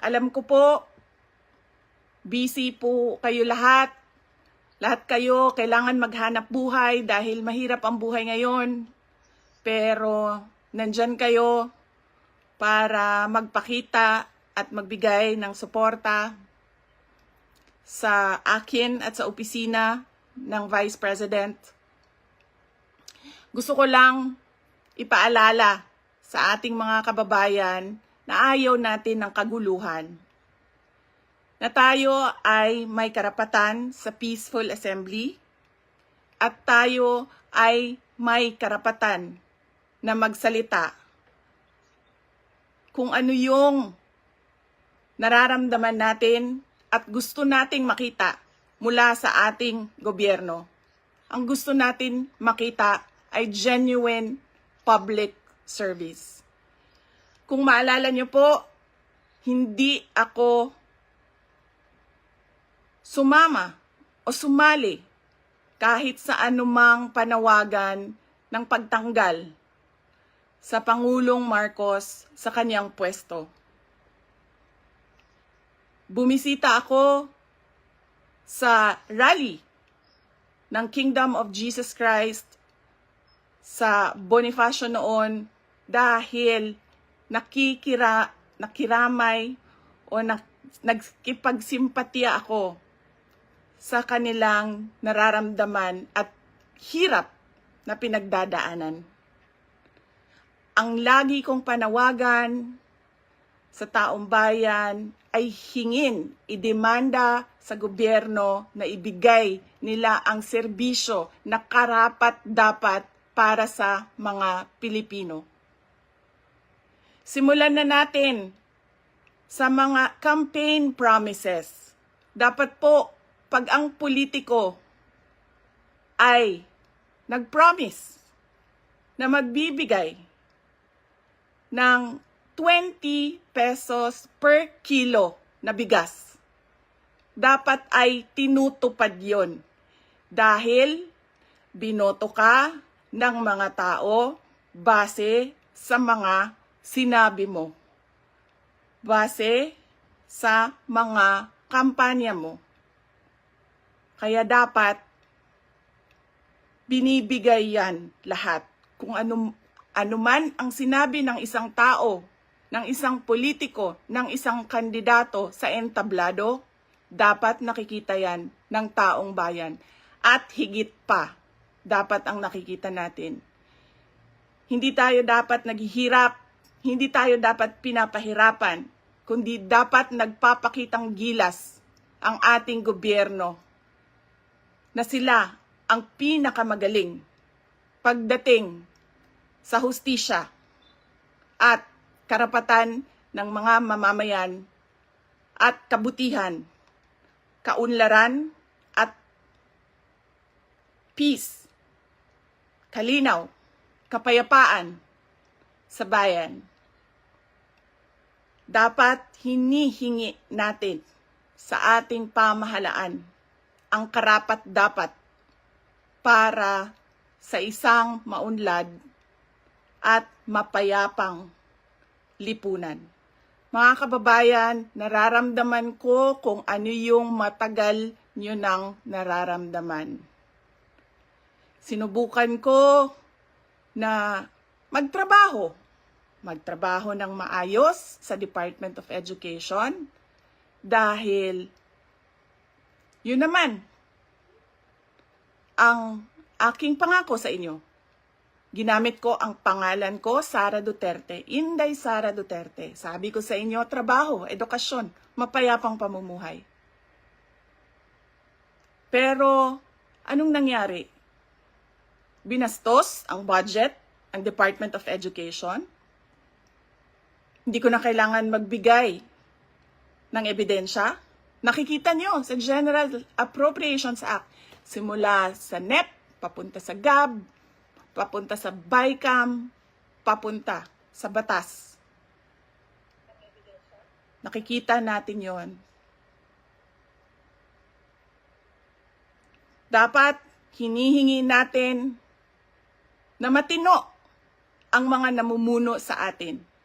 Alam ko po, busy po kayo lahat. Lahat kayo kailangan maghanap buhay dahil mahirap ang buhay ngayon. Pero nandyan kayo para magpakita at magbigay ng suporta sa akin at sa opisina ng Vice President. Gusto ko lang ipaalala sa ating mga kababayan na ayaw natin ng kaguluhan. Na tayo ay may karapatan sa peaceful assembly at tayo ay may karapatan na magsalita kung ano yung nararamdaman natin at gusto nating makita mula sa ating gobyerno. Ang gusto natin makita ay genuine public service. Kung maalala niyo po, hindi ako sumama o sumali kahit sa anumang panawagan ng pagtanggal sa Pangulong Marcos sa kanyang pwesto. Bumisita ako sa rally ng Kingdom of Jesus Christ sa Bonifacio noon dahil nakikira, nakiramay o nak, nagkipagsimpatiya ako sa kanilang nararamdaman at hirap na pinagdadaanan. Ang lagi kong panawagan sa taong bayan ay hingin, idemanda sa gobyerno na ibigay nila ang serbisyo na karapat dapat para sa mga Pilipino. Simulan na natin sa mga campaign promises. Dapat po, pag ang politiko ay nag-promise na magbibigay ng 20 pesos per kilo na bigas. Dapat ay tinutupad yon dahil binoto ka ng mga tao base sa mga sinabi mo. Base sa mga kampanya mo. Kaya dapat binibigay yan lahat. Kung ano, ano man ang sinabi ng isang tao, ng isang politiko, ng isang kandidato sa entablado, dapat nakikita yan ng taong bayan. At higit pa, dapat ang nakikita natin. Hindi tayo dapat naghihirap, hindi tayo dapat pinapahirapan, kundi dapat nagpapakitang gilas ang ating gobyerno na sila ang pinakamagaling pagdating sa hustisya at karapatan ng mga mamamayan at kabutihan, kaunlaran at peace, kalinaw, kapayapaan sa bayan. Dapat hinihingi natin sa ating pamahalaan ang karapat dapat para sa isang maunlad at mapayapang lipunan. Mga kababayan, nararamdaman ko kung ano yung matagal nyo nang nararamdaman. Sinubukan ko na magtrabaho. Magtrabaho ng maayos sa Department of Education dahil yun naman ang aking pangako sa inyo. Ginamit ko ang pangalan ko, Sara Duterte, Inday Sara Duterte. Sabi ko sa inyo, trabaho, edukasyon, mapayapang pamumuhay. Pero, anong nangyari? Binastos ang budget, ang Department of Education. Hindi ko na kailangan magbigay ng ebidensya. Nakikita nyo sa General Appropriations Act, simula sa NEP, papunta sa GAB, papunta sa BICAM, papunta sa batas. Nakikita natin yon. Dapat hinihingi natin na matino ang mga namumuno sa atin